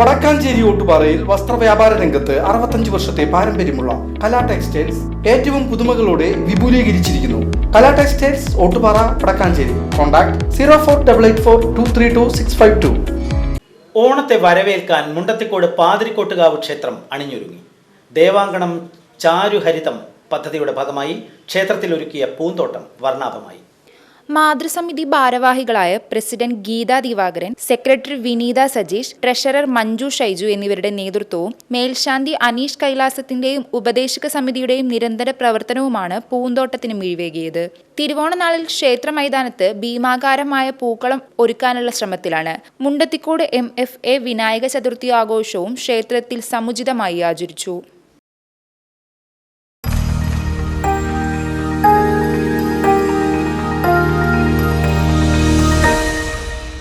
വടക്കാഞ്ചേരി ഓട്ടുപാറയിൽ വസ്ത്രവ്യാപാര രംഗത്ത് അറുപത്തഞ്ച് വർഷത്തെ പാരമ്പര്യമുള്ള കലാ ടെക്സ്റ്റൈൽസ് ഏറ്റവും പുതുമകളോടെ വിപുലീകരിച്ചിരിക്കുന്നു. Kala textiles Ottupara Vadakkanchery. Contact zero four double eight four two three two six five two. ഓണത്തെ വരവേൽക്കാൻ മുണ്ടത്തിക്കോട് പാതിരിക്കോട്ടുകാവ് ക്ഷേത്രം അണിഞ്ഞൊരുങ്ങി. ദേവാങ്കണം ചാരുഹരിതം പദ്ധതിയുടെ ഭാഗമായി ക്ഷേത്രത്തിൽ ഒരുക്കിയ പൂന്തോട്ടം വർണാഭമായി. മാതൃസമിതി ഭാരവാഹികളായ president Geetha Divakaran secretary Vineetha Sajeesh treasurer Manju Shyju എന്നിവരുടെ നേതൃത്വവും മേൽശാന്തി അനീഷ് കൈലാസത്തിന്റെയും ഉപദേശക സമിതിയുടെയും നിരന്തര പ്രവർത്തനവുമാണ് പൂന്തോട്ടത്തിന് മിഴിവേകിയത് തിരുവോണനാളിൽ ക്ഷേത്ര മൈതാനത്ത് ഭീമാകാരമായ പൂക്കളം ഒരുക്കാനുള്ള ശ്രമത്തിലാണ്. Mundathikode M F A Vinayaka Chaturthi ആഘോഷവും ക്ഷേത്രത്തിൽ സമുചിതമായി ആചരിച്ചു.